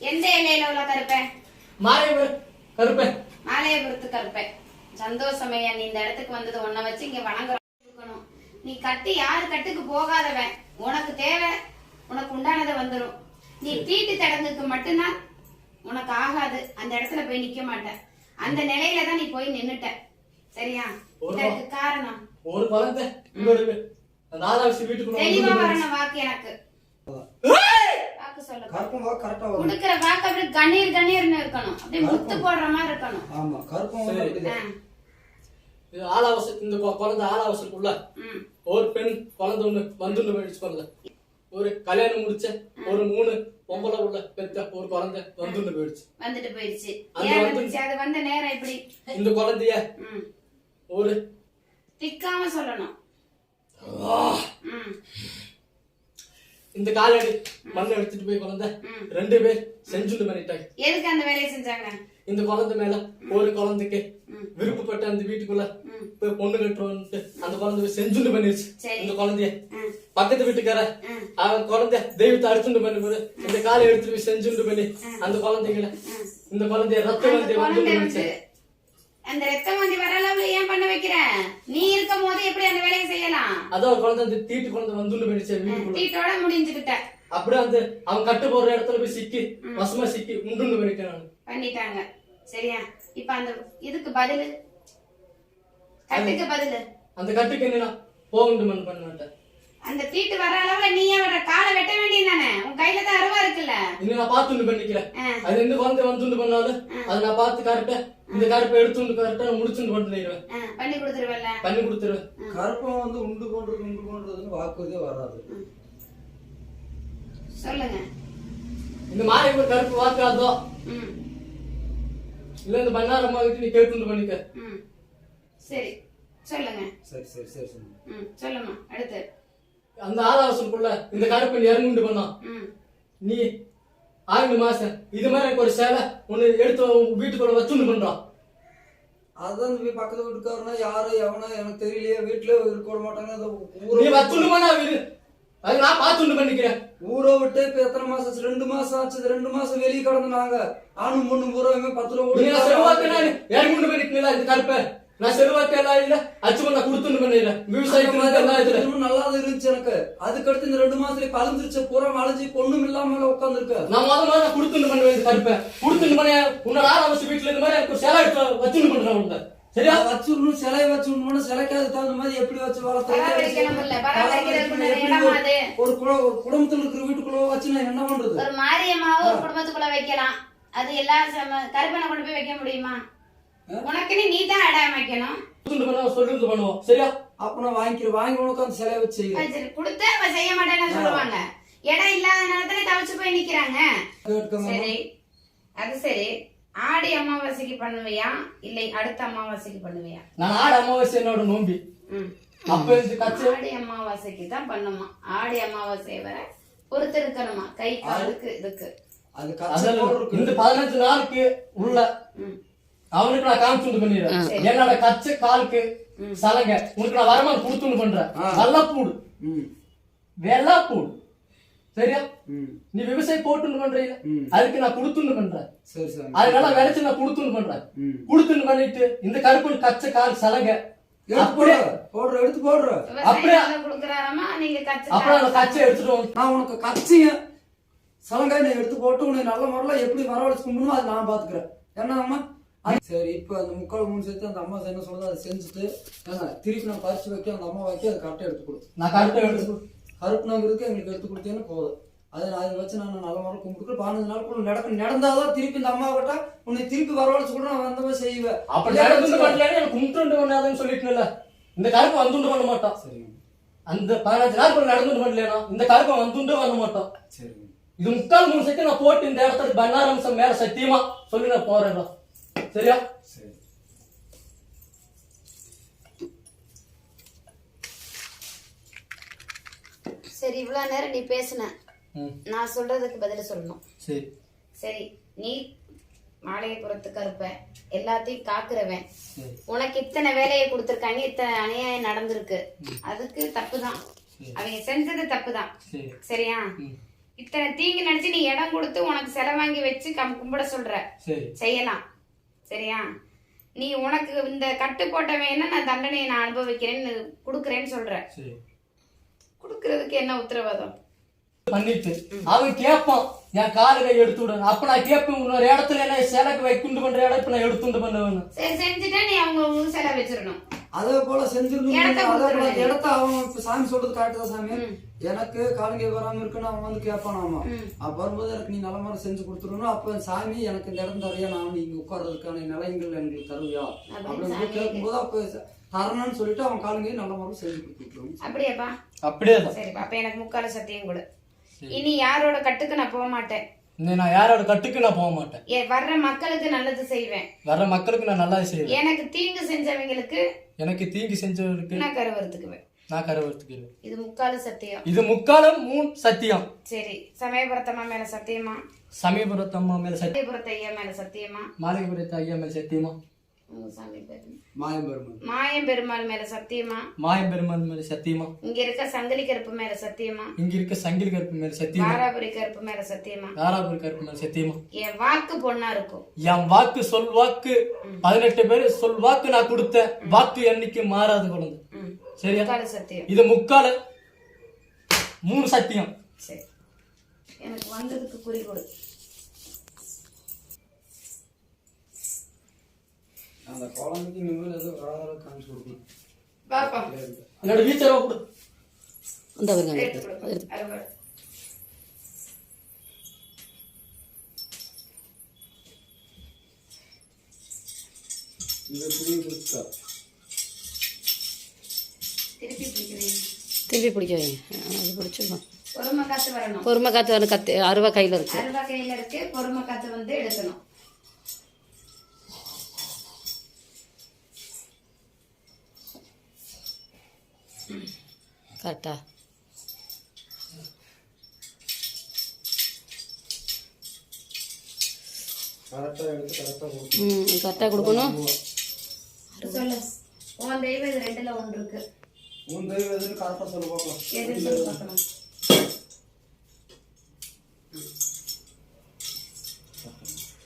எந்த எல்லையில உள்ள கருப்பை? மாரியவர் கருப்பேன் மாலையபுரத்து கருப்பை. சந்தோஷமையா நீ இந்த இடத்துக்கு வந்தது உன்னை வச்சு இங்க வணங்குறோம். நீ கட்டு யாரு கட்டுக்கு போகாதவன். உனக்கு தேவை உனக்கு உண்டானது வந்துரும். நீ தீட்டு தடங்குக்கு மட்டும்தான் உனக்கு ஆகாது. அந்த இடத்துல போய் நிக்க மாட்ட அந்த நிலையில தான் நீ போய் நின்னுட்ட. சரியா? இதற்கு காரணம். ஒரு குழந்தை தெளிவா வரணும் வாக்கு எனக்கு! வாக்கு சொல்ல கருப்பம் வா கரெக்டா வரும். கொடுக்கிற வாக்கு அப்படியே கண்ணீர் கண்ணீர்னு இருக்கணும். அப்படியே முத்து போடுற மாதிரி இருக்கணும். ஆமா கருப்பம் வந்து. ஆ, இது ஆளாவச இந்த குழந்தை ஆளாவசத்துக்குள்ள ம். ஒரு பெண் குழந்தை ஒண்ணு வந்துன்னு போயிடுச்சு குழந்தை ஒரு கல்யாணம் முடிச்ச ஒரு மூணு பொம்பளை உள்ள பெத்த ஒரு குழந்தை வந்துன்னு போயிடுச்சு வந்துட்டு போயிடுச்சு அது வந்து- நேரம் இப்படி இந்த குழந்தைய. ஒரு திக்காம சொல்லணும். ம், இந்த காலடி மண்ணை எடுத்துட்டு போய் குழந்தை. ரெண்டு பேர் செஞ்சுட்டு பண்ணிட்டாங்க எதுக்கு அந்த வேலையை செஞ்சாங்க? இந்த குழந்தை மேல ஒரு குழந்தைக்கு. விருப்பப்பட்ட அந்த வீட்டுக்குள்ள. போய் பொண்ணு கட்டுறோம்ட்டு அந்த குழந்தை போய் செஞ்சுட்டு பண்ணிருச்சு. இந்த குழந்தைய பக்கத்து வீட்டுக்கார. அவன் குழந்தை தெய்வத்தை அறுத்துண்டு பண்ணி போது இந்த காலை எடுத்துட்டு போய் செஞ்சுண்டு பண்ணி அந்த குழந்தைகளை இந்த குழந்தைய ரத்த குழந்தைய குழந்தை வந்து வந்து அந்த ரத்த வண்டி வர அளவுல ஏன் பண்ண வைக்கிற? நீ இருக்கும் போது எப்படி அந்த வேலையை செய்யலாம்? அதான் குழந்தை அந்த தீட்டு குழந்தை வந்துண்டு பண்ணிச்சு வீட்டுக்குள்ள தீட்டோட முடிஞ்சுக்கிட்ட. அப்படியே அந்த அவன் கட்டு போடுற இடத்துல போய் சிக்கி வசமா சிக்கி உண்டுண்டு பண்ணிட்டேன் நான். பண்ணிட்டாங்க. சரியா? இப்ப அந்த இதுக்கு பதிலு? கட்டுக்கு பதிலு? அந்த கட்டுக்கு என்ன போகுண்டு பண்ண மாட்டேன். அந்த தீட்டு வர அளவுல நீ வர காலை வெட்ட வேண்டியது தானே? உன் கையில தான் அருவா இருக்குல்ல? இன்னும் நான் பார்த்துண்டு பண்ணிக்கிறேன். அது எந்த குழந்தை வந்துண்டு பண்ணாலும் அதை நான் பார்த்து கரெக்டா இந்த கருப்பை எடுத்துண்டு கரெக்டா முடிச்சுண்டு பண்ணிடுவேன் ஆ, பண்ணி கொடுத்துருவல்ல? பண்ணி கொடுத்துருவேன். கருப்பம் வந்து உண்டு பண்றது உண்டு பண்றதுன்னு வாக்குறுதியே வராது. சொல்லுங்க. இந்த மாதிரி ஒரு கருப்பு வாக்காதோ? இல்ல இந்த பண்ணாரம்மா கிட்ட நீ கேட்டுண்டு பண்ணிக்க. சரி சொல்லுங்க. சரி சரி சரி சரி. ம் சொல்லுமா அடுத்து. அந்த ஆளாவசனுக்குள்ள இந்த கருப்பை நீ இறங்குண்டு பண்ணான் ம். நீ ஆறு மாசம் இது மாதிரி எனக்கு ஒரு சேலை ஒண்ணு எடுத்து வீட்டுக்குள்ள வச்சுண்டு பண்றான் அதான் இந்த பக்கத்து வீட்டுக்காரனா யாரு எவனோ எனக்கு தெரியலையே வீட்டுல இருக்க விட மாட்டாங்க. அந்த நீ ஊரை வீடு. அது நான் பார்த்துண்டு பண்ணிக்கிறேன். ஊரை விட்டு இப்ப எத்தனை மாசம்? ரெண்டு மாசம் ஆச்சு. ரெண்டு மாசம் வெளியே கடந்து நாங்க. ஆணும் பொண்ணு பூராவுமே பத்து ரூபா நீ நான் இறங்குண்டு இந்த கருப்பை. நான் செருவாக்கு எல்லாம் இல்ல அச்சு பண்ண கொடுத்துண்டு பண்ணிடுறேன் விவசாயத்துக்கு எல்லாம் இதுல நல்லா இருந்துச்சு எனக்கு. அதுக்கடுத்து இந்த ரெண்டு மாசத்துல அழிஞ்சிருச்சு பூரா அழிஞ்சு பொண்ணும் இல்லாம உட்காந்துருக்க நான் முத முதல்ல கொடுத்துண்டு பண்ணுவேன் இந்த கருப்பை கொடுத்துண்டு பண்ண உன்னோட ஆளாவச வீட்டுல இந்த மாதிரி எனக்கு ஒரு சேலை எடுத்து வச்சுண்டு பண்றேன் உன்னை. சரியா? வச்சுடணும் சிலையை வச்சுடணும் சிலைக்கு அதுக்கு தகுந்த மாதிரி எப்படி வச்சு இல்ல, வளர்த்து? ஒரு குட ஒரு குடும்பத்துல இருக்கிற வீட்டுக்குள்ள வச்சு நான் என்ன பண்றது? ஒரு மாரியம்மாவை ஒரு குடும்பத்துக்குள்ள வைக்கலாம். அது எல்லா கருப்பனை கொண்டு போய் வைக்க முடியுமா? உனக்குன்னு நீ தான் இடம் சொல்லிருந்து பண்ணுவோம் சரியா? அப்ப நான் வாங்கிக்கிறேன். வாங்கி உனக்கு அந்த சரி கொடுத்து அவ செய்ய மாட்டேன்னு சொல்லுவாங்க. இடம் இல்லாத நேரத்துல தவிச்சு போய் நிக்கிறாங்க. சரி. அது சரி. ஆடி அமாவாசைக்கு பண்ணுவியா? இல்லை அடுத்த அமாவாசைக்கு பண்ணுவியா? நான் ஆடு அமாவாசை என்னோட நோம்பி. ஆடி அமாவாசைக்கு தான் பண்ணுமா? ஆடி அமாவாசை வர பொறுத்து இருக்கணுமா கை காலுக்கு இதுக்கு. இந்த பதினஞ்சு நாளுக்கு உள்ள ம். அவனுக்கு நான் காமிச்சுண்டு பண்ணிடுறேன். என்னோட கச்சை காலுக்கு சலங்க. உனக்கு நான் வருமானம் கொடுத்துண்டு பண்றேன். ஆ. வெள்ளப்பூடு வெள்ளாப்பூடு. சரியா? நீ விவசாயம் போட்டுன்னு பண்றீங்க. அதுக்கு நான் கொடுத்துண்டு பண்றேன். சரி சரி. அதனால விளைச்சு நான் கொடுத்துண்டு பண்றேன். கொடுத்துண்டு பண்ணிட்டு இந்த கருப்பு கச்சை கால் சலங்க. எடுத்து அப்படியே போடுற எடுத்து போடுற. அப்படியே- விவசாயம் கொடுக்குறாராமா? நீங்க கச்சு அப்புறம் அந்த கச்சை எடுத்துட்டு நான் உனக்கு கச்சிய சலங்காய் எடுத்து போட்டு உன்னை நல்ல முறையில் எப்படி வரவழைச்சு கும்பிடணும் அதை நான் பாத்துக்கிறேன். என்ன அம்மா? அது- சரி இப்போ அந்த முக்கால் மூணு சேர்த்து அந்த அம்மா என்ன சொல்லுது அதை செஞ்சுட்டு ஏங்க, திருப்பி நான் பறிச்சு வைக்க அந்த அம்மா வைக்க அது கரெக்டாக எடுத்து கொடு. நான் கரெக்டா எடுத்து கருப்புனாங்கிறதுக்கு எங்களுக்கு எடுத்து கொடுத்தேன்னு போதும். அதை நான் அதை வச்சு நான் நல்ல முறை கும்பிட்டு பதினஞ்சு நாளுக்குள்ள நடக்க நடந்தாதான் திருப்பி இந்த அம்மா கிட்ட உன்னை திருப்பி வரவழைச்சு கூட நான் அந்த மாதிரி செய்வேன். அப்படி நடந்து வச்சு- பண்ணல எனக்கு கும்பிட்டு பண்ணாதுன்னு சொல்லிட்டுல இந்த கருப்பு வந்துண்டு பண்ண மாட்டான். சரிங்க அந்த பதினஞ்சு நாள் நடந்துட்டு பண்ணலனா இந்த கருப்பை வந்துட்டு பண்ண மாட்டான். சரிங்க இது முக்கால் மூணு செட்டு நான் போட்டு இந்த இடத்துல பன்னாரம்சம் மேல சத்தியமா சொல்லி நான் போறேன் சரியா? சரி சரி இவ்வளவு நேரம் நீ பேசுன. நான் சொல்றதுக்கு பதில் சொல்லணும். சரி. சரி நீ மாலையபுரத்துக்கு இருப்ப எல்லாத்தையும் காக்குறவன். உனக்கு இத்தனை வேலையை கொடுத்துருக்காங்க இத்தனை அநியாயம் நடந்திருக்கு. அதுக்கு தப்பு தான் அவங்க செஞ்சது தப்பு தான் சரி. சரியா? இத்தனை தீங்கு நினைச்சு நீ இடம் கொடுத்து உனக்கு செலவாங்கி வச்சு கம் கும்பிட சொல்ற. செய்யலாம். சரியா? நீ உனக்கு இந்த கட்டு போட்டவன் என்ன நான் தண்டனையை நான் அனுபவிக்கிறேன்னு கொடுக்குறேன்னு சொல்ற. கொடுக்கறதுக்கு என்ன உத்தரவாதம்? பண்ணிட்டு அவன் கேட்பான் என் காலு கை எடுத்து விடு. அப்ப நான் கேட்பேன் இன்னொரு இடத்துல என்ன சிலைக்கு வைக்குண்டு பண்ற இப்ப நான் எடுத்துண்டு பண்ணுவேன் சரி செஞ்சுட்டா நீ அவங்க செலவு வச்சிடணும். அதே போல செஞ்சிருந்தோம் அதே போல கொடுத்துருவேன். இடத்த அவன் இப்ப சாமி சொல்றது கரெக்ட் சாமி. எனக்கு காலங்கை வராம இருக்குன்னு அவன் வந்து கேட்பான் ஆமா. அப்ப வரும்போது எனக்கு நீ நல்ல மாதிரி செஞ்சு கொடுத்துருணும் அப்ப சாமி எனக்கு இந்த இடம் தரையா நான் இங்க உட்கார்றதுக்கான நிலையங்கள் எனக்கு தருவியா? அப்படின்னு கேட்கும்போது அப்ப தரணும்னு சொல்லிட்டு அவன் காலங்கை நல்ல மாதிரி செஞ்சு கொடுத்துருவோம் அப்படியாப்பா. அப்படியே சரிப்பா. அப்ப எனக்கு முக்கால சத்தியம் கொடு. இனி யாரோட கட்டுக்கு நான் போக மாட்டேன். நான் யாரோட கட்டுக்கு நான் போக மாட்டேன். ஏ வர்ற மக்களுக்கு நல்லது செய்வேன். வர்ற மக்களுக்கு நான் நல்லா செய்வேன். எனக்கு தீங்கு செஞ்சவங்களுக்கு எனக்கு தீங்கு செஞ்சவருக்கு நான் கருவறுத்துக்குவேன். நான் கருவறுத்துக்கிறேன். இது முக்கால சத்தியம். இது முக்காலம் மூணு சத்தியம். சரி சமயபுரத்தம்மா மேல சத்தியமா? சமயபுரத்து அம்மா மேல சத்தியபுரத்து ஐயா மேல சத்தியமா? மாளிகைபுரத்து ஐயா மேல சத்தியமா? உங்க சாமி பேரு மாயம் பெருமன் மாயம் பெருமாள் மேல சத்தியமா? மாயம் பெருமாள் மேல சத்தியமா? இங்க இருக்க சங்கிலி கருப்பு மேல சத்தியமா? இங்க இருக்க சங்கிலி கருப்பு மேல சத்தியமா? வாராபுரி கருப்பு மேல சத்தியமா? தாராபுரி கருப்பு மேல சத்தியமா? என் வாக்கு பொண்ணா இருக்கும். என் வாக்கு சொல் வாக்கு. பதினெட்டு பேரு சொல் வாக்கு நான் கொடுத்தேன் வாக்கு என்னைக்கு மாறாது குழந்தை. சரியா? சத்தியம். இது முக்கால மூணு சத்தியம். சரி. எனக்கு வந்ததுக்கு குறி கொடு. அந்த குழந்தைக்கு இனிமேல் ஏதோ வராத காமிச்சு கொடுக்கணும். பாப்பா. என்னோட வீச்சரவா கொடு. வருங்க கொடுத்தா திருப்பி பிடிக்க வைங்க. அது பிடிச்சிருக்கோம் பொறுமை காத்து வரணும். பொறுமை காத்து வந்து கத்து அருவா கையில் இருக்கு. அருவா கையில இருக்கு. பொறுமை காத்து வந்து எடுக்கணும். கரெக்டா. கரெக்டாக எடுத்து கரெக்டாக கொடுக்கணும் ம் கரெக்டாக கொடுக்கணும். உன் தெய்வம் இது ரெண்டுல ஒன்று இருக்கு. உன் தெய்வம் எதுன்னு கரெக்டாக சொல்ல பார்க்கலாம். சொல்லி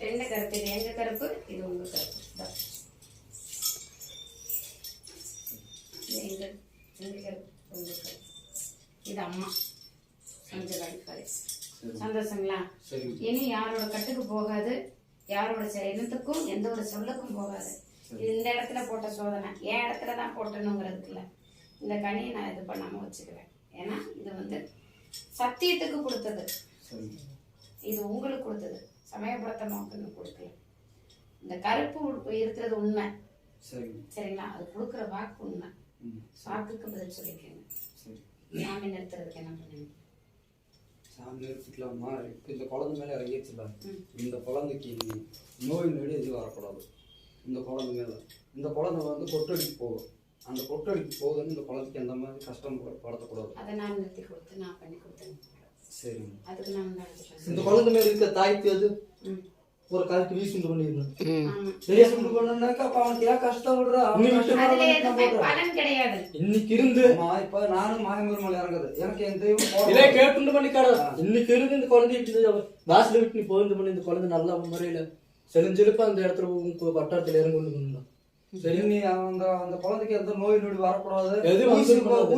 ரெண்டு கருப்பு? இது எங்க கருப்பு? இது உங்க கருப்பு. இந்தா. இது எங்க? எங்க கருப்பு உங்க கருப்பு. இது அம்மா சந்தோஷங்களா? இனி யாரோட கட்டுக்கு போகாது யாரோட செயலத்துக்கும் எந்த ஒரு சொல்லுக்கும் போகாது. இது இந்த இடத்துல போட்ட சோதனை. என் இடத்துல தான் போட்டணுங்கிறதுக்கு இல்ல இந்த கனியை நான் இது பண்ணாம வச்சுக்குவேன். ஏன்னா இது வந்து சத்தியத்துக்கு கொடுத்தது. இது உங்களுக்கு கொடுத்தது. சமயபுரத்தை நோக்குன்னு கொடுக்கல. இந்த கருப்பு இருக்கிறது உண்மை. சரி. சரிங்களா? அது கொடுக்குற வாக்கு உண்மை. வாக்குக்கு பதில் சொல்லிக்கோங்க. சாமி நிறுத்துறதுக்கு என்ன பண்ணுங்க சாமி எடுத்துக்கலாமா இப்போ இந்த குழந்தை மேலே இறங்கிடுச்சுல. இந்த குழந்தைக்கு நோய் நொடி எதுவும் வரக்கூடாது. இந்த குழந்தை மேலே. இந்த குழந்தை வந்து கொட்டடிக்கு போகும். அந்த கொட்டடிக்கு போகுதுன்னு இந்த குழந்தைக்கு எந்த மாதிரி கஷ்டம் பட- படுத்தக்கூடாது. அதை நான் நிறுத்தி கொடுத்து நான் பண்ணி கொடுத்தேன். சரி அதுக்கு நான் இந்த குழந்தை மேல இருக்க தாய்க்கு அது. ஒரு கரெக்ட் பண்ணிருந்தேன் இப்படி பண்ணாக்கா அப்ப அவனுக்கு ஏன் கஷ்டம் விடுறா. பலன் கிடையாது. இன்னைக்கு இருந்து இப்ப நானும் மாயம்பெருமாள் இறங்குது எனக்கு என் தெய்வம் இதே. கேட்டு பண்ணிக்காட இன்னைக்கு இருந்து இந்த குழந்தை வாசல விட்டு நீ போயிருந்து பண்ணி. இந்த குழந்தை நல்ல முறையில செழிஞ்செழுப்ப அந்த இடத்துல வட்டாரத்துல இறங்கி சரி நீ அந்த அந்த குழந்தைக்கு எந்த நோய் நொடி வரக்கூடாது.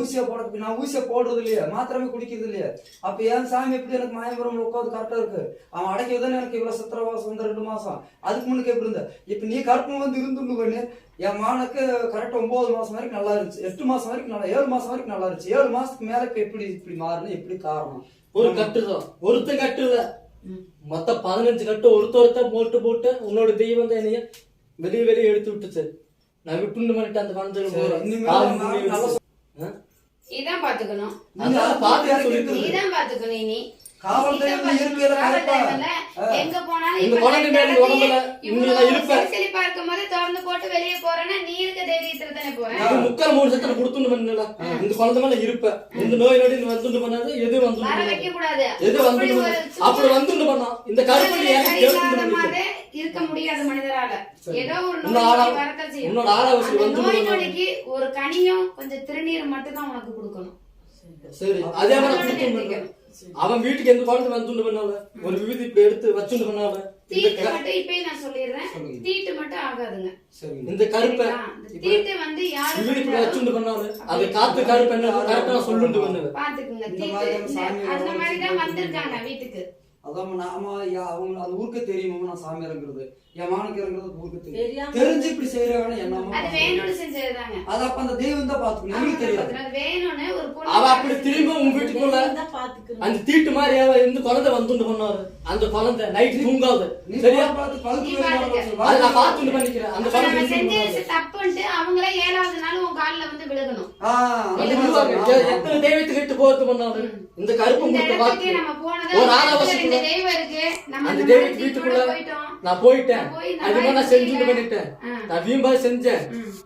ஊசியை போட நான் ஊசியை போடுறது இல்லையா மாத்திரமே குடிக்கிறது இல்லையா அப்ப ஏன் சாமி எப்படி எனக்கு மாயபுரம் உட்காந்து கரெக்டா இருக்கு? அவன் அடைக்கதானே எனக்கு இவ்வளவு சித்திரவாசம் வந்து ரெண்டு மாசம். அதுக்கு முன்னுக்கு எப்படி இருந்த? இப்ப நீ கற்பனை வந்து இருந்து பண்ணு என் மானுக்கு கரெக்டா ஒன்பது மாசம் வரைக்கும் நல்லா இருந்துச்சு. எட்டு மாசம் வரைக்கும் நல்லா ஏழு மாசம் வரைக்கும் நல்லா இருந்துச்சு. ஏழு மாசத்துக்கு மேல இப்ப எப்படி இப்படி மாறணும் எப்படி காரணம்? ஒரு கட்டு தான். ஒருத்த கட்டு இல்ல. மொத்த பதினஞ்சு கட்டு. ஒருத்த ஒருத்த போட்டு போட்டு உன்னோட தெய்வம் தான் என்னைய வெளியே வெளியே எடுத்து விட்டுச்சு. நான் விட்டுண்டு பண்ணிட்டு அந்த. ஆ? நீதான் பாத்துக்கணும். நீதான் பாத்துக்கணும் இனி. எங்க போனாலும் இருப்பேன். செலிப்பா இருக்கும்போது திறந்து போட்டு வெளியே போறேன்னா நீ இருக்க தைரியத்துல தானே போறேன்? இது முக்கால் மூணு சத்தம் கொடுத்துண்டு பண்ணல இந்த குழந்தை மேல இருப்ப இந்த நோய் நொடி வந்துண்டு பண்ணாது எது வந்து வைக்க கூடாது எது வந்து அப்படி வந்துண்டு பண்ணா இந்த கருப்படி இருக்க முடியாது மனிதரால ஏதோ ஒரு நோய் செய்யும். அந்த வந்து நொடிக்கு ஒரு கனியும் கொஞ்சம் திருநீர் மட்டும் தான் உனக்கு கொடுக்கணும். சரி. அதே மாதிரி. அவன் வீட்டுக்கு எந்த குழந்தை பண்ணால ஒரு விபதி இப்ப எடுத்து வச்சுண்டு பண்ணால தீட்டு க- மட்டும் இப்பயே நான் சொல்லிடுறேன். தீட்டு மட்டும் ஆகாதுங்க. இந்த கருப்பை தீட்டு வந்து யாரு வச்சுண்டு பண்ணால அது காத்து கருப்பு என்ன? சொல்லுண்டு பண்ணுது பாத்துக்குங்க. தீட்டு. அந்த வர மாதிரி தான் வச்சு வந்திருக்காங்க வீட்டுக்கு. அதான் நாம அவங்க அந்த ஊருக்கு தெரியுமா நான் சாமி இறங்குறது என் மகனுக்கு இறங்குறது ஊருக்கு தெரியும். தெரிஞ்சு இப்படி செய்யறாங்கன்னு என்னமா அது அப்ப அந்த தெய்வம் தான் பாத்துக்கணும் எங்களுக்கு தெரியாது. அவ அப்படி திரும்ப உன் வீட்டுக்குள்ள அந்த தீட்டு மாதிரி எந்த குழந்தை வந்துண்டு பண்ணாரு அந்த குழந்தை நைட் தூங்காது. சரியா? பார்த்து பழுத்து நான் பார்த்துட்டு பண்ணிக்கிறேன். அந்த குழந்தை. தப்புன்ட்டு அவங்களே ஏழாவது நாள் உன் கால்ல வந்து விழுகணும். எத்தனை தெய்வத்துக்கு இட்டு போறது பண்ணாரு இந்த கருப்பு நம்ம போனது ஒரு ஆள் அவசியம் நான் போயிட்டேன். அது மாதிரி நான் செஞ்சுட்டு. பண்ணிட்டேன். நான் வீம்பா செஞ்சேன்.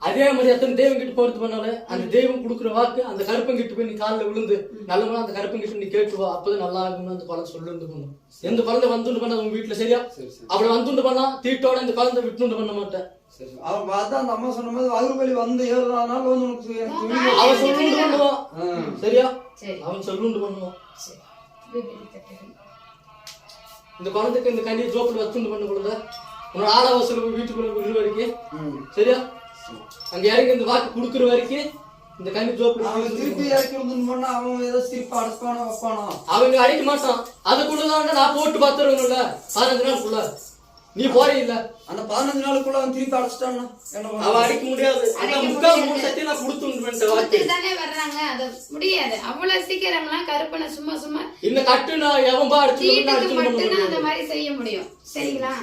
அதே மாதிரி எத்தனை தெய்வம் கிட்ட போறது பண்ணாலும் அந்த தெய்வம் கொடுக்குற வாக்கு அந்த கருப்பன் கிட்ட போய் நீ காலில் விழுந்து நல்ல அந்த கருப்பன் கிட்ட நீ கேட்டு வா அப்பதான் நல்லா ஆகும்னு அந்த குழந்தை சொல்லுண்டு பண்ணும் எந்த குழந்தை வந்துண்டு பண்ண உங்க வீட்டுல சரியா? சரி, சரி. அப்படி வந்துண்டு பண்ணா தீட்டோட இந்த குழந்தை விட்டுண்டு பண்ண மாட்டேன். அவன் பார்த்தா அந்த அம்மா சொன்ன மாதிரி வந்து ஏழு நாள் வந்து உனக்கு அவன் சொல்லுண்டு. பண்ணுவான். சரியா? சரி. அவன் சொல்லுண்டு பண்ணுவான். இந்த குழந்தைக்கு இந்த கண்ணியை ஜோப்பில் வச்சுண்டு பண்ண கூடாது உன்னோட ஆளாவசல வீட்டுக்குள்ள விடுற வரைக்கும். சரியா? அங்க இறங்கி இந்த வாக்கு கொடுக்குற வரைக்கும் இந்த கண்ணி ஜோப்பில் அவன் திருப்பி இறக்கி பண்ணா அவன் ஏதோ திருப்பி அடைப்பானோ வைப்பானோ? அவங்க அடிக்க மாட்டான். அதுக்குள்ளதான் நான் போட்டு பார்த்துருவேன்ல பதினஞ்சு நாளுக்குள்ள. நீ போறே இல்ல. அந்த பதினஞ்சு நாளுக்குள்ள அவன் திருப்பி அடைச்சிட்டான்னா? என்ன அவ? அடிக்க முடியாது. முக்கால். மூணு சத்தியம் நான் கொடுத்து வாக்கு கொடுத்துட்டு தானே வர்றாங்க. அது முடியாது. அவ்வளவு சீக்கிரம்லாம் கருப்பனை சும்மா சும்மா இந்த கட்டு நான் எவன் பா அடிச்சு மட்டும்தான் அந்த மாதிரி செய்ய முடியும். சரிங்களா?